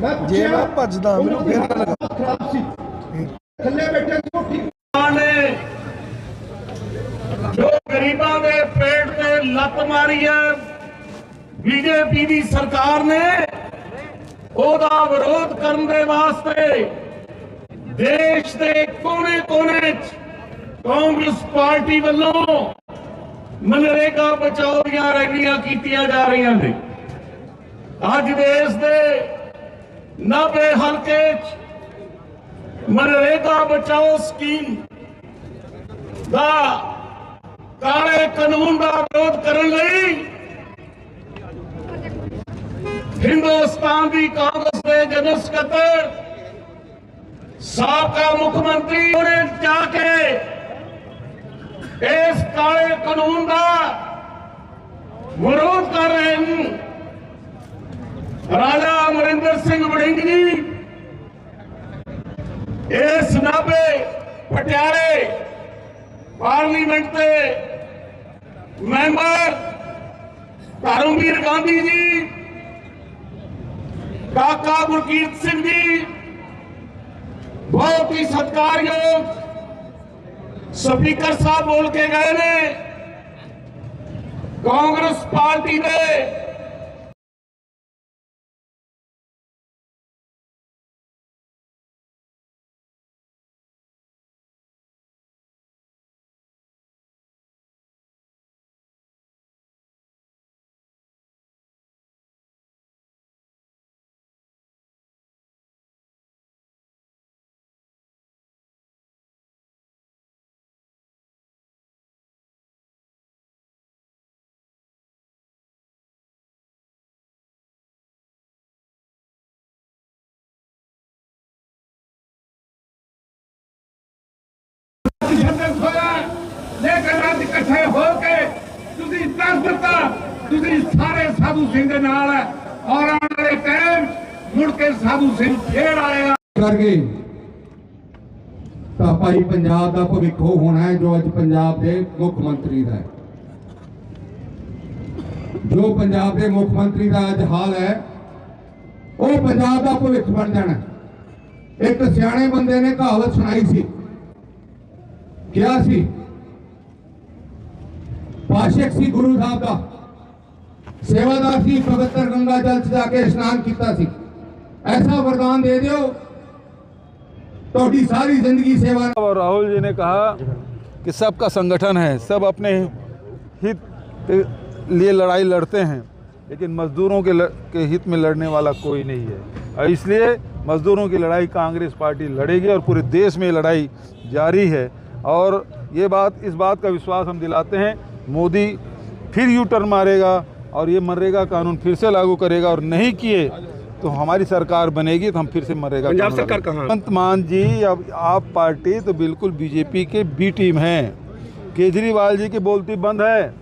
ਜੇ ਮੈਂ ਭੱਜਦਾ ਮੈਨੂੰ ਫੇਰ ਨਾ ਲੱਗਾ ਖਰਾਬ ਸੀ। ਥੱਲੇ ਬੈਠੇ ਉਹ ਠੀਕ ਨੇ। ਜੋ ਗਰੀਬਾਂ ਦੇ ਪੇਟ ਤੇ ਲੱਤ ਮਾਰੀ ਹੈ ਬੀਜੇਪੀ ਦੀ ਸਰਕਾਰ ਨੇ ਉਹਦਾ ਵਿਰੋਧ ਕਰਨ ਦੇ ਵਾਸਤੇ ਦੇਸ਼ ਦੇ ਕੋਨੇ-ਕੋਨੇ 'ਚ ਕਾਂਗਰਸ ਪਾਰਟੀ ਵੱਲੋਂ ਮਨਰੇਗਾ ਬਚਾਓ ਦੀਆਂ ਰੈਲੀਆਂ ਕੀਤੀਆਂ ਜਾ ਰਹੀਆਂ ਨੇ। ਅੱਜ ਦੇਸ਼ ਦੇ 90 ਹਲਕੇ ਮਨਰੇਗਾ ਬਚਾਓ ਸਕੀਮ ਦਾ ਕਾਲੇ ਕਾਨੂੰਨ ਦਾ ਵਿਰੋਧ ਕਰਨ ਲਈ ਹਿੰਦੁਸਤਾਨ ਦੀ ਕਾਂਗਰਸ ਦੇ ਜਨਰਲ ਸਕੱਤਰ ਸਾਬਕਾ ਮੁੱਖ ਮੰਤਰੀ ਉਹਨੇ ਜਾ ਕੇ ਇਸ ਕਾਲੇ ਕਾਨੂੰਨ ਦਾ ਵਿਰੋਧ ਕਰ ਰਹੇ ਹਨ ਰਾਜਾ ਅਮਰਿੰਦਰ ਸਿੰਘ ਵੜਿੰਗ ਜੀ ਇਸ ਨਾਭੇ ਪਟਿਆਲੇ ਪਾਰਲੀਮੈਂਟ ਦੇ ਮੈਂਬਰ ਧਰਮਵੀਰ ਗਾਂਧੀ ਜੀ, ਕਾਕਾ ਗੁਰਕੀਰਤ ਸਿੰਘ ਜੀ, ਬਹੁਤ ਹੀ ਸਤਿਕਾਰਯੋਗ ਸਪੀਕਰ ਸਾਹਿਬ ਬੋਲ ਕੇ ਗਏ ਨੇ। ਕਾਂਗਰਸ ਪਾਰਟੀ ਦੇ ਇਕੱਠੇ ਹੋ ਕੇ ਤੁਸੀਂ ਦੱਸ ਤੁਸੀਂ ਸਾਰੇ ਸਾਧੂ ਸਿੰਘ ਦੇ ਨਾਲ ਹੈ। ਔਰ ਆਉਣ ਵਾਲੇ ਟਾਈਮ ਮੁੜ ਕੇ ਸਾਧੂ ਸਿੰਘ ਫੇਰ ਆਏਗਾ ਕਰ ਤਾਂ ਭਾਈ ਪੰਜਾਬ ਦਾ ਭਵਿੱਖ ਹੋਣਾ ਹੈ ਜੋ ਅੱਜ ਪੰਜਾਬ ਦੇ ਮੁੱਖ ਮੰਤਰੀ ਦਾ ਹੈ। ਜੋ ਪੰਜਾਬ ਦੇ ਮੁੱਖ ਮੰਤਰੀ ਦਾ ਅੱਜ ਹਾਲ ਹੈ, ਉਹ ਪੰਜਾਬ ਦਾ ਭਵਿੱਖ ਬਣ ਜਾਣਾ ਇੱਕ ਸਿਆਣੇ ਬੰਦੇ ਨੇ ਕਹਾਵਤ ਸੁਣਾਈ ਸੀ, ਕਿਹਾ ਸੀ आशिक सी गुरु साहब का। सेवादार सी पवित्र गंगा जल से जाके स्नान किया ऐसा वरदान दे दो तो सारी ज़िंदगी सेवा और राहुल जी ने कहा कि सबका संगठन है सब अपने हित लिए लड़ाई लड़ते हैं लेकिन मजदूरों के, के हित में लड़ने वाला कोई नहीं है। और इसलिए मजदूरों की लड़ाई कांग्रेस पार्टी लड़ेगी और पूरे देश में लड़ाई जारी है। और ये बात इस बात का विश्वास हम दिलाते हैं मोदी फिर यू टर्न मारेगा और ये मनरेगा कानून फिर से लागू करेगा और नहीं किए तो हमारी सरकार बनेगी तो हम फिर से मरेगा पंजाब सरकार कहाँ? भगवंत मान जी अब आप पार्टी तो बिल्कुल बीजेपी के बी टीम हैं। केजरीवाल जी की बोलती बंद है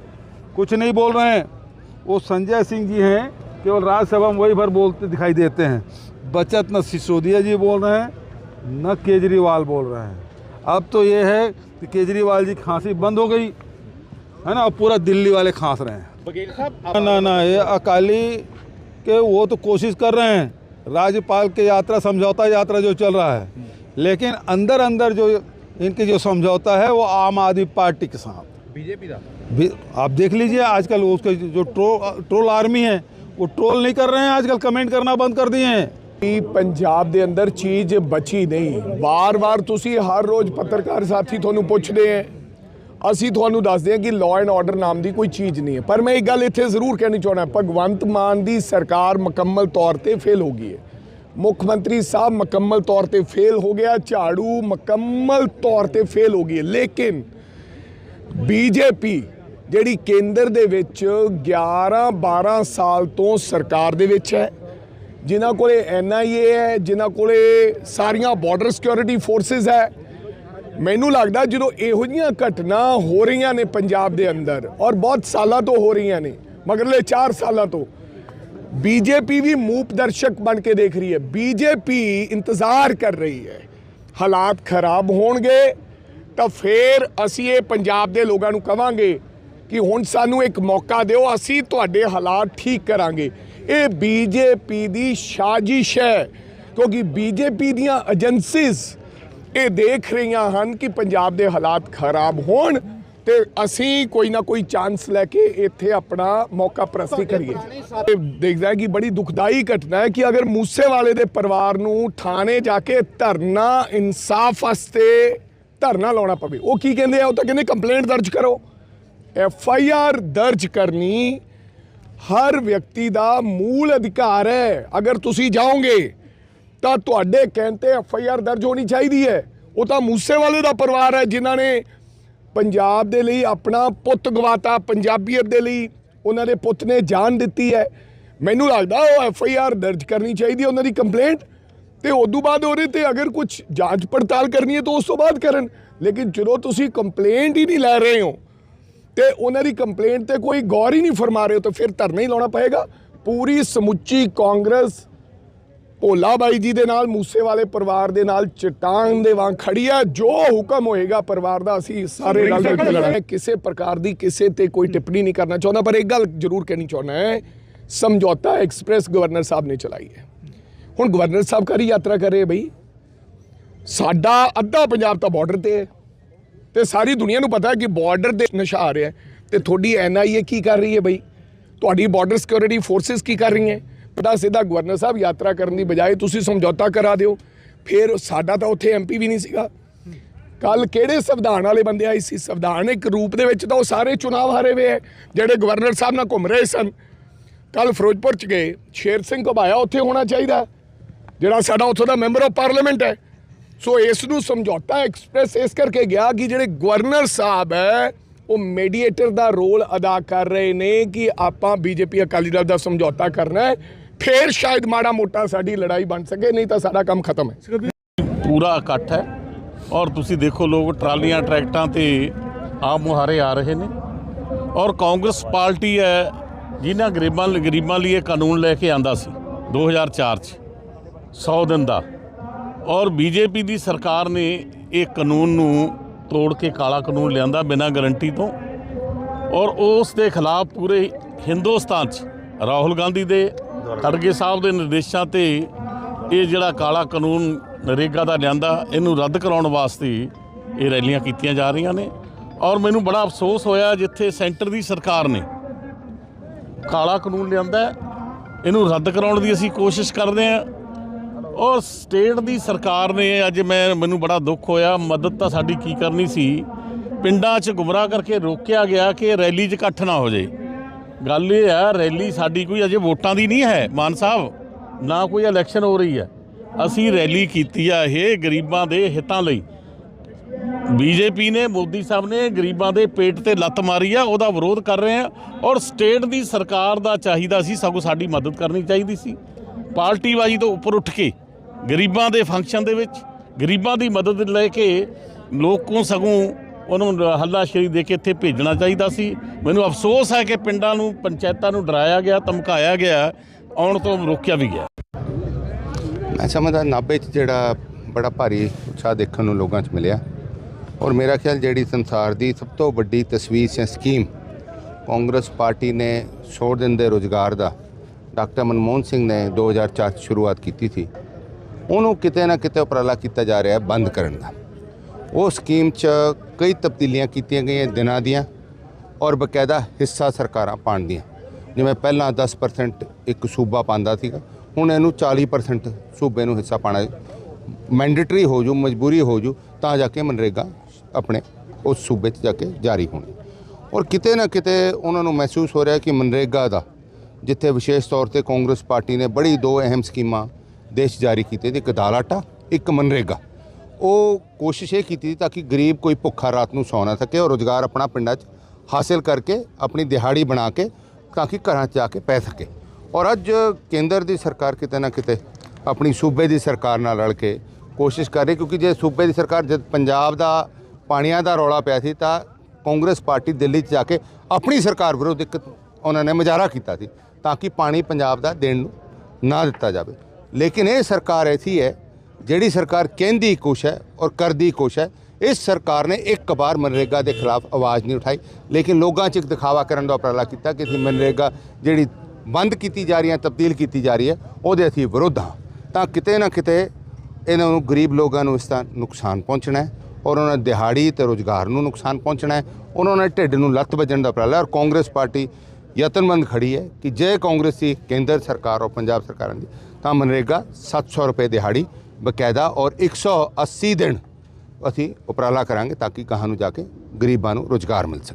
कुछ नहीं बोल रहे हैं। वो संजय सिंह जी हैं केवल राज्यसभा में वही भर बोलते दिखाई देते हैं। बचत न सिसोदिया जी बोल रहे हैं न केजरीवाल बोल रहे हैं। अब तो ये है कि केजरीवाल जी खांसी बंद हो गई। है ना अब पूरा दिल्ली वाले खांस रहे हैं बघेल साहब ना ना ना ये अकाली के वो तो कोशिश कर रहे हैं राज्यपाल के यात्रा समझौता यात्रा जो चल रहा है लेकिन अंदर अंदर जो इनके जो समझौता है वो आम आदमी पार्टी के साथ बीजेपी का भी आप देख लीजिए आजकल उसके जो ट्रो ट्रोल आर्मी है वो ट्रोल नहीं कर रहे हैं आजकल कमेंट करना बंद कर दिए हैं ਕਿ ਪੰਜਾਬ ਦੇ ਅੰਦਰ ਚੀਜ਼ ਬਚੀ ਨਹੀਂ ਵਾਰ-ਵਾਰ ਤੁਸੀਂ ਹਰ ਰੋਜ਼ ਪੱਤਰਕਾਰ ਸਾਥੀ ਤੁਹਾਨੂੰ ਪੁੱਛਦੇ ਆ ਅਸੀਂ ਤੁਹਾਨੂੰ ਦੱਸਦੇ ਹਾਂ ਕਿ ਲਾਅ ਐਂਡ ਆਰਡਰ ਨਾਮ ਦੀ ਕੋਈ ਚੀਜ਼ ਨਹੀਂ ਹੈ। ਪਰ ਮੈਂ ਇੱਕ ਗੱਲ ਇੱਥੇ ਜ਼ਰੂਰ ਕਹਿਣੀ ਚਾਹਣਾ ਭਗਵੰਤ ਮਾਨ ਦੀ ਸਰਕਾਰ ਮੁਕੰਮਲ ਤੌਰ ਤੇ ਫੇਲ ਹੋ ਗਈ ਹੈ। ਮੁੱਖ ਮੰਤਰੀ ਸਾਹਿਬ ਮੁਕੰਮਲ ਤੌਰ ਤੇ ਫੇਲ ਹੋ ਗਿਆ, ਝਾੜੂ ਮੁਕੰਮਲ ਤੌਰ ਤੇ ਫੇਲ ਹੋ ਗਈ ਹੈ। ਲੇਕਿਨ ਬੀਜੇਪੀ ਜਿਹੜੀ ਕੇਂਦਰ ਦੇ ਵਿੱਚ 11 12 ਸਾਲ ਤੋਂ ਸਰਕਾਰ ਦੇ ਵਿੱਚ ਹੈ, ਜਿਨ੍ਹਾਂ ਕੋਲੇ ਐਨਆਈਏ ਹੈ, ਜਿਨ੍ਹਾਂ ਕੋਲੇ ਸਾਰੀਆਂ ਬਾਰਡਰ ਸਿਕਿਉਰਿਟੀ ਫੋਰਸਸ ਹੈ ਮੈਨੂੰ ਲੱਗਦਾ ਜਦੋਂ ਇਹੋ ਜਿਹੀਆਂ ਘਟਨਾ ਹੋ ਰਹੀਆਂ ਨੇ ਪੰਜਾਬ ਦੇ ਅੰਦਰ ਔਰ ਬਹੁਤ ਸਾਲਾਂ ਤੋਂ ਹੋ ਰਹੀਆਂ ਨੇ, ਮਗਰਲੇ 4 ਸਾਲਾਂ ਤੋਂ, ਬੀਜੇਪੀ ਵੀ ਮੂਪ ਦਰਸ਼ਕ ਬਣ ਕੇ ਦੇਖ ਰਹੀ ਹੈ, ਬੀਜੇਪੀ ਇੰਤਜ਼ਾਰ ਕਰ ਰਹੀ ਹੈ, ਹਾਲਾਤ ਖਰਾਬ ਹੋਣਗੇ ਤਾਂ ਫੇਰ ਅਸੀਂ ਇਹ ਪੰਜਾਬ ਦੇ ਲੋਕਾਂ ਨੂੰ ਕਵਾਂਗੇ ਕਿ ਹੁਣ ਸਾਨੂੰ ਇੱਕ ਮੌਕਾ ਦਿਓ, ਅਸੀਂ ਤੁਹਾਡੇ ਹਾਲਾਤ ਠੀਕ ਕਰਾਂਗੇ। ਇਹ ਬੀਜੇਪੀ ਦੀ ਸਾਜ਼ਿਸ਼ ਹੈ, ਕਿਉਂਕਿ ਬੀਜੇਪੀ ਦੀਆਂ ਏਜੰਸੀਜ਼ ਇਹ ਦੇਖ ਰਹੀਆਂ ਹਨ ਕਿ ਪੰਜਾਬ ਦੇ ਹਾਲਾਤ ਖਰਾਬ ਹੋਣ ਤੇ ਅਸੀਂ ਕੋਈ ਨਾ ਕੋਈ ਚਾਂਸ ਲੈ ਕੇ ਇੱਥੇ ਆਪਣਾ ਮੌਕਾ ਪ੍ਰਸਤੀ ਕਰੀਏ। ਦੇਖਦਾ ਹੈ ਕਿ ਬੜੀ ਦੁਖਦਾਈ ਘਟਨਾ ਹੈ ਕਿ ਅਗਰ ਮੂਸੇ ਵਾਲੇ ਦੇ ਪਰਿਵਾਰ ਨੂੰ ਥਾਣੇ ਜਾ ਕੇ ਧਰਨਾ ਇਨਸਾਫ ਵਾਸਤੇ ਧਰਨਾ ਲਾਉਣਾ ਪਵੇ। ਉਹ ਕੀ ਕਹਿੰਦੇ ਆ? ਉਹ ਤਾਂ ਕਹਿੰਦੇ ਕੰਪਲੇਂਟ ਦਰਜ ਕਰੋ। ਐਫ ਆਈ ਆਰ ਦਰਜ ਕਰਨੀ ਹਰ ਵਿਅਕਤੀ ਦਾ ਮੂਲ ਅਧਿਕਾਰ ਹੈ। ਅਗਰ ਤੁਸੀਂ ਜਾਓਗੇ ਤਾਂ ਤੁਹਾਡੇ ਕਹਿਣ ਤੇ ਐਫ ਆਈ ਆਰ ਦਰਜ ਹੋਣੀ ਚਾਹੀਦੀ ਹੈ। ਉਹ ਤਾਂ ਮੂਸੇਵਾਲੇ ਦਾ ਪਰਿਵਾਰ ਹੈ ਜਿਨ੍ਹਾਂ ਨੇ ਪੰਜਾਬ ਦੇ ਲਈ ਆਪਣਾ ਪੁੱਤ ਗਵਾਤਾ, ਪੰਜਾਬੀਅਤ ਦੇ ਲਈ ਉਹਨਾਂ ਦੇ ਪੁੱਤ ਨੇ ਜਾਨ ਦਿੱਤੀ ਹੈ। ਮੈਨੂੰ ਲੱਗਦਾ ਉਹ ਐਫ ਆਈ ਆਰ ਦਰਜ ਕਰਨੀ ਚਾਹੀਦੀ ਹੈ ਉਹਨਾਂ ਦੀ ਕੰਪਲੇਂਟ। ਤੇ ਤੋਂ ਬਾਅਦ ਉਹਦੇ ਤੇ ਅਗਰ ਕੁਝ ਜਾਂਚ ਪੜਤਾਲ ਕਰਨੀ ਹੈ ਤਾਂ ਉਸ ਤੋਂ ਬਾਅਦ ਕਰਨ। ਲੇਕਿਨ ਜਦੋਂ ਤੁਸੀਂ ਕੰਪਲੇਂਟ ਹੀ ਨਹੀਂ ਲੈ ਰਹੇ ਹੋ ਤੇ ਉਹਨਾਂ ਦੀ ਕੰਪਲੇਂਟ ਤੇ ਕੋਈ ਗੌਰ ਹੀ ਨਹੀਂ ਫਰਮਾ ਰਹੇ ਹੋ ਤਾਂ ਫਿਰ ਧਰਨਾ ਹੀ ਲਾਉਣਾ ਪਏਗਾ। ਪੂਰੀ ਸਮੁੱਚੀ ਕਾਂਗਰਸ ਭੋਲਾ ਬਾਈ ਜੀ ਦੇ ਨਾਲ, ਮੂਸੇ ਵਾਲੇ ਪਰਿਵਾਰ ਦੇ ਨਾਲ, ਚਟਾਨ ਦੇ ਵਾਂਗ ਖੜੀ ਆ। ਜੋ ਹੁਕਮ ਹੋਏਗਾ ਪਰਿਵਾਰ ਦਾ, ਅਸੀਂ ਸਾਰੇ ਨਾਲ ਮਿਲ ਕੇ ਲੜਾਂਗੇ। ਕਿਸੇ ਪ੍ਰਕਾਰ ਦੀ ਕਿਸੇ ਤੇ ਕੋਈ ਟਿੱਪਣੀ ਨਹੀਂ ਕਰਨਾ ਚਾਹੁੰਦਾ, ਪਰ ਇੱਕ ਗੱਲ ਜ਼ਰੂਰ ਕਹਿਣੀ ਚਾਹੁੰਦਾ ਹੈ, ਸਮਝੌਤਾ ਐਕਸਪ੍ਰੈਸ ਗਵਰਨਰ ਸਾਹਿਬ ਨੇ ਚਲਾਈ ਹੈ। ਹੁਣ ਗਵਰਨਰ ਸਾਹਿਬ ਕਰੀ ਯਾਤਰਾ ਕਰ ਰਹੇ ਬਈ। ਸਾਡਾ ਅੱਧਾ ਪੰਜਾਬ ਤਾਂ ਬਾਰਡਰ ਤੇ ਹੈ। ਤੇ ਸਾਰੀ ਦੁਨੀਆ ਨੂੰ ਪਤਾ ਹੈ ਕਿ ਬਾਰਡਰ ਦੇ ਨਸ਼ਾ ਆ ਰਿਹਾ ਹੈ। ਤੇ ਤੁਹਾਡੀ ਐਨਆਈਏ ਕੀ ਕਰ ਰਹੀ ਹੈ ਬਈ? ਤੁਹਾਡੀ ਬਾਰਡਰ ਸਿਕਿਉਰਿਟੀ ਫੋਰਸਸ ਕੀ ਕਰ ਰਹੀਆਂ? ਪਤਾ ਸਿੱਧਾ ਗਵਰਨਰ ਸਾਹਿਬ ਯਾਤਰਾ ਕਰਨ ਦੀ ਬਜਾਏ ਤੁਸੀਂ ਸਮਝੌਤਾ ਕਰਾ ਦਿਓ। ਫਿਰ ਸਾਡਾ ਤਾਂ ਉੱਥੇ ਐਮਪੀ ਵੀ ਨਹੀਂ ਸੀਗਾ। ਕੱਲ ਕਿਹੜੇ ਸੰਵਿਧਾਨ ਵਾਲੇ ਬੰਦੇ ਆਏ ਸੀ? ਸੰਵਿਧਾਨਿਕ ਰੂਪ ਦੇ ਵਿੱਚ ਤਾਂ ਉਹ ਸਾਰੇ ਚੁਣਾਵ ਹਾਰੇ ਹੋਏ ਹੈ ਜਿਹੜੇ ਗਵਰਨਰ ਸਾਹਿਬ ਨਾਲ ਘੁੰਮ ਰਹੇ ਸਨ। ਕੱਲ ਫਿਰੋਜ਼ਪੁਰ ਚ ਗਏ। ਸ਼ੇਰ ਸਿੰਘ ਘਬਾਇਆ, ਉੱਥੇ ਹੋਣਾ ਚਾਹੀਦਾ। ਜਿਹੜਾ ਸਾਡਾ ਉੱਥੋਂ ਦਾ ਮੈਂਬਰ ਆਫ ਪਾਰਲੀਮੈਂਟ ਹੈ। ਸੋ ਇਸ ਨੂੰ ਸਮਝੌਤਾ ਐਕਸਪ੍ਰੈਸ ਇਸ ਕਰਕੇ ਗਿਆ ਕਿ ਜਿਹੜੇ ਗਵਰਨਰ ਸਾਹਿਬ ਹੈ, ਉਹ ਮੀਡੀਏਟਰ ਦਾ ਰੋਲ ਅਦਾ ਕਰ ਰਹੇ ਨੇ ਕਿ ਆਪਾਂ ਬੀਜੇਪੀ ਅਕਾਲੀ ਦਲ ਦਾ ਸਮਝੌਤਾ ਕਰਨਾ ਹੈ। ਫਿਰ ਸ਼ਾਇਦ ਮਾੜਾ ਮੋਟਾ ਸਾਡੀ ਲੜਾਈ ਬਣ ਸਕੇ, ਨਹੀਂ ਤਾਂ ਸਾਡਾ ਕੰਮ ਖਤਮ ਹੈ। ਪੂਰਾ ਇਕੱਠ ਹੈ ਔਰ ਤੁਸੀਂ ਦੇਖੋ ਲੋਕ ਟਰਾਲੀਆਂ ਟਰੈਕਟਾਂ ਤੇ ਆਪ ਮੁਹਾਰੇ ਆ ਰਹੇ ਨੇ ਔਰ ਕਾਂਗਰਸ ਪਾਰਟੀ ਹੈ, ਜਿਨ੍ਹਾਂ ਗਰੀਬਾਂ ਗਰੀਬਾਂ ਲਈ ਇਹ ਕਾਨੂੰਨ ਲੈ ਕੇ ਆਂਦਾ ਸੀ 2004 ਚ 100 ਦਿਨ ਦਾ ਔਰ ਬੀਜੇਪੀ ਦੀ ਸਰਕਾਰ ਨੇ ਇਹ ਕਾਨੂੰਨ ਨੂੰ ਤੋੜ ਕੇ ਕਾਲਾ ਕਾਨੂੰਨ ਲਿਆਂਦਾ ਬਿਨਾਂ ਗਾਰੰਟੀ ਤੋਂ ਔਰ ਉਸ ਦੇ ਖਿਲਾਫ ਪੂਰੇ ਹਿੰਦੁਸਤਾਨ 'ਚ ਰਾਹੁਲ ਗਾਂਧੀ ਦੇ ਖੜਗੇ ਸਾਹਿਬ ਦੇ ਨਿਰਦੇਸ਼ਾਂ ਤੇ ਇਹ ਜਿਹੜਾ ਕਾਲਾ ਕਾਨੂੰਨ ਨਰੇਗਾ ਦਾ ਲਿਆਂਦਾ, ਇਹਨੂੰ ਰੱਦ ਕਰਾਉਣ ਵਾਸਤੇ ਇਹ ਰੈਲੀਆਂ ਕੀਤੀਆਂ ਜਾ ਰਹੀਆਂ ਨੇ। ਔਰ ਮੈਨੂੰ ਬੜਾ ਅਫਸੋਸ ਹੋਇਆ ਜਿੱਥੇ ਸੈਂਟਰ ਦੀ ਸਰਕਾਰ ਨੇ ਕਾਲਾ ਕਾਨੂੰਨ ਲਿਆਂਦਾ, ਇਹਨੂੰ ਰੱਦ ਕਰਾਉਣ ਦੀ ਅਸੀਂ ਕੋਸ਼ਿਸ਼ ਕਰਦੇ ਹਾਂ। ਔਰ ਸਟੇਟ ਦੀ ਸਰਕਾਰ ਨੇ ਅੱਜ ਮੈਂ, ਮੈਨੂੰ ਬੜਾ ਦੁੱਖ ਹੋਇਆ, ਮਦਦ ਤਾਂ ਸਾਡੀ ਕੀ ਕਰਨੀ ਸੀ, ਪਿੰਡਾਂ 'ਚ ਗੁੰਮਰਾਹ ਕਰਕੇ ਰੋਕਿਆ ਗਿਆ ਕਿ ਰੈਲੀ 'ਚ ਇਕੱਠ ਨਾ ਹੋ ਜਾਏ। ਗੱਲ ਇਹ ਆ, ਰੈਲੀ ਸਾਡੀ ਕੋਈ ਅਜੇ ਵੋਟਾਂ ਦੀ ਨਹੀਂ ਹੈ, ਮਾਨ ਸਾਹਿਬ। ਨਾ ਕੋਈ ਇਲੈਕਸ਼ਨ ਹੋ ਰਹੀ ਹੈ। ਅਸੀਂ ਰੈਲੀ ਕੀਤੀ ਆ ਇਹ ਗਰੀਬਾਂ ਦੇ ਹਿੱਤਾਂ ਲਈ। ਬੀਜੇਪੀ ਨੇ, ਮੋਦੀ ਸਾਹਿਬ ਨੇ ਗਰੀਬਾਂ ਦੇ ਪੇਟ ਤੇ ਲੱਤ ਮਾਰੀ ਆ, ਉਹਦਾ ਵਿਰੋਧ ਕਰ ਰਹੇ ਆ ਔਰ ਸਟੇਟ ਦੀ ਸਰਕਾਰ ਦਾ ਚਾਹੀਦਾ ਸੀ, ਸਗੋਂ ਸਾਡੀ ਮਦਦ ਕਰਨੀ ਚਾਹੀਦੀ ਸੀ। ਪਾਰਟੀਬਾਜ਼ੀ ਤੋਂ ਉੱਪਰ ਉੱਠ ਕੇ ਗਰੀਬਾਂ ਦੇ ਫੰਕਸ਼ਨ ਦੇ ਵਿੱਚ, ਗਰੀਬਾਂ ਦੀ ਮਦਦ ਲੈ ਕੇ ਲੋਕੋਂ ਸਗੋਂ ਉਹਨੂੰ ਹੱਲਾਸ਼ੇਰੀ ਦੇ ਕੇ ਇੱਥੇ ਭੇਜਣਾ ਚਾਹੀਦਾ ਸੀ। ਮੈਨੂੰ ਅਫਸੋਸ ਹੈ ਕਿ ਪਿੰਡਾਂ ਨੂੰ, ਪੰਚਾਇਤਾਂ ਨੂੰ ਡਰਾਇਆ ਗਿਆ, ਧਮਕਾਇਆ ਗਿਆ, ਆਉਣ ਤੋਂ ਰੋਕਿਆ ਵੀ ਗਿਆ। ਮੈਂ ਸਮਝਦਾ ਨਾਭੇ 'ਚ ਜਿਹੜਾ ਬੜਾ ਭਾਰੀ ਉਤਸ਼ਾਹ ਦੇਖਣ ਨੂੰ ਲੋਕਾਂ 'ਚ ਮਿਲਿਆ। ਔਰ ਮੇਰਾ ਖਿਆਲ ਜਿਹੜੀ ਸੰਸਾਰ ਦੀ ਸਭ ਤੋਂ ਵੱਡੀ ਤਸਵੀਰ ਜਾਂ ਸਕੀਮ ਕਾਂਗਰਸ ਪਾਰਟੀ ਨੇ ਛੋਟ ਦਿਨ ਦੇ ਰੋਜ਼ਗਾਰ ਦਾ, ਡਾਕਟਰ ਮਨਮੋਹਨ ਸਿੰਘ ਨੇ 2004 'ਚ ਸ਼ੁਰੂਆਤ ਕੀਤੀ ਸੀ। ਉਹਨੂੰ ਕਿਤੇ ਨਾ ਕਿਤੇ ਉਪਰਾਲਾ ਕੀਤਾ ਜਾ ਰਿਹਾ ਬੰਦ ਕਰਨ ਦਾ। ਉਹ ਸਕੀਮ 'ਚ ਕਈ ਤਬਦੀਲੀਆਂ ਕੀਤੀਆਂ ਗਈਆਂ ਦਿਨਾਂ ਦੀਆਂ ਔਰ ਬਕਾਇਦਾ ਹਿੱਸਾ ਸਰਕਾਰਾਂ ਪਾਉਣ ਦੀਆਂ ਜਿਵੇਂ ਪਹਿਲਾਂ 10% ਇੱਕ ਸੂਬਾ ਪਾਉਂਦਾ ਸੀਗਾ, ਹੁਣ ਇਹਨੂੰ 40% ਸੂਬੇ ਨੂੰ ਹਿੱਸਾ ਪਾਣਾ ਮੈਂਡੇਟਰੀ ਹੋ ਜੂ, ਮਜਬੂਰੀ ਹੋ ਜੂ, ਤਾਂ ਜਾ ਕੇ ਮਨਰੇਗਾ ਆਪਣੇ ਉਸ ਸੂਬੇ 'ਚ ਜਾ ਕੇ ਜਾਰੀ ਹੋਣੀ। ਔਰ ਕਿਤੇ ਨਾ ਕਿਤੇ ਉਹਨਾਂ ਨੂੰ ਮਹਿਸੂਸ ਹੋ ਰਿਹਾ ਕਿ ਮਨਰੇਗਾ ਦਾ, ਜਿੱਥੇ ਵਿਸ਼ੇਸ਼ ਤੌਰ ਤੇ ਕਾਂਗਰਸ ਪਾਰਟੀ ਨੇ ਬੜੀ ਦੋ ਅਹਿਮ ਸਕੀਮਾਂ ਦੇਸ਼ ਜਾਰੀ ਕੀਤੇ ਤੇ ਇੱਕ ਦਾਲ ਆਟਾ ਇੱਕ ਮਨਰੇਗਾ। ਉਹ ਕੋਸ਼ਿਸ਼ ਇਹ ਕੀਤੀ ਤਾਂ ਕਿ ਗਰੀਬ ਕੋਈ ਭੁੱਖਾ ਰਾਤ ਨੂੰ ਸੌ ਨਾ ਸਕੇ ਔਰ ਰੋਜ਼ਗਾਰ ਆਪਣਾ ਪਿੰਡਾਂ 'ਚ ਹਾਸਿਲ ਕਰਕੇ ਆਪਣੀ ਦਿਹਾੜੀ ਬਣਾ ਕੇ ਤਾਂ ਕਿ ਘਰਾਂ 'ਚ ਜਾ ਕੇ ਪੈ ਸਕੇ। ਔਰ ਅੱਜ ਕੇਂਦਰ ਦੀ ਸਰਕਾਰ ਕਿਤੇ ਨਾ ਕਿਤੇ ਆਪਣੀ ਸੂਬੇ ਦੀ ਸਰਕਾਰ ਨਾਲ ਰਲ ਕੇ ਕੋਸ਼ਿਸ਼ ਕਰ ਰਹੀ ਕਿਉਂਕਿ ਜੇ ਸੂਬੇ ਦੀ ਸਰਕਾਰ ਜਦ ਪੰਜਾਬ ਦਾ ਪਾਣੀਆਂ ਦਾ ਰੌਲਾ ਪਿਆ ਸੀ ਤਾਂ ਕਾਂਗਰਸ ਪਾਰਟੀ ਦਿੱਲੀ 'ਚ ਜਾ ਕੇ ਆਪਣੀ ਸਰਕਾਰ ਵਿਰੁੱਧ ਇੱਕ ਉਹਨਾਂ ਨੇ ਮੁਜ਼ਾਹਰਾ ਕੀਤਾ ਸੀ ਤਾਂ ਕਿ ਪਾਣੀ ਪੰਜਾਬ ਦਾ ਦੇਣ ਨੂੰ ਨਾ ਦਿੱਤਾ ਜਾਵੇ। ਲੇਕਿਨ ਇਹ ਸਰਕਾਰ ਐਸੀ ਹੈ ਜਿਹੜੀ ਸਰਕਾਰ ਕਹਿੰਦੀ ਕੁਛ ਹੈ ਔਰ ਕਰਦੀ ਕੁਛ ਹੈ, ਇਸ ਸਰਕਾਰ ਨੇ ਇੱਕ ਵਾਰ ਮਨਰੇਗਾ ਦੇ ਖਿਲਾਫ ਆਵਾਜ਼ ਨਹੀਂ ਉਠਾਈ। ਲੇਕਿਨ ਲੋਕਾਂ 'ਚ ਇੱਕ ਦਿਖਾਵਾ ਕਰਨ ਦਾ ਉਪਰਾਲਾ ਕੀਤਾ ਕਿ ਅਸੀਂ ਮਨਰੇਗਾ ਜਿਹੜੀ ਬੰਦ ਕੀਤੀ ਜਾ ਰਹੀ ਹੈ, ਤਬਦੀਲ ਕੀਤੀ ਜਾ ਰਹੀ ਹੈ, ਉਹਦੇ ਅਸੀਂ ਵਿਰੋਧ ਹਾਂ। ਤਾਂ ਕਿਤੇ ਨਾ ਕਿਤੇ ਇਹਨਾਂ ਨੂੰ ਗਰੀਬ ਲੋਕਾਂ ਨੂੰ ਇਸ ਦਾ ਨੁਕਸਾਨ ਪਹੁੰਚਣਾ ਹੈ ਔਰ ਉਹਨਾਂ ਦਿਹਾੜੀ ਤੇ ਰੋਜ਼ਗਾਰ ਨੂੰ ਨੁਕਸਾਨ ਪਹੁੰਚਣਾ ਹੈ। ਉਹਨਾਂ ਨੇ ਢਿੱਡ ਨੂੰ ਲੱਤ ਵੱਜਣ ਦਾ ਉਪਰਾਲਾ ਔਰ ਕਾਂਗਰਸ ਪਾਰਟੀ ਯਤਨਮੰਦ ਖੜੀ ਹੈ ਕਿ ਜੇ ਕਾਂਗਰਸ ਦੀ ਕੇਂਦਰ ਸਰਕਾਰ ਔਰ ਪੰਜਾਬ ਸਰਕਾਰਾਂ ਦੀ, ਤਾਂ ਮਨਰੇਗਾ 700 ਰੁਪਏ ਦਿਹਾੜੀ ਬਕਾਇਦਾ ਔਰ 180 ਦਿਨ ਅਸੀਂ ਉਪਰਾਲਾ ਕਰਾਂਗੇ ਤਾਂ ਕਿ ਕਹਾਂ ਨੂੰ ਜਾ ਕੇ ਗਰੀਬਾਂ ਨੂੰ ਰੋਜ਼ਗਾਰ ਮਿਲ ਸਕੇ।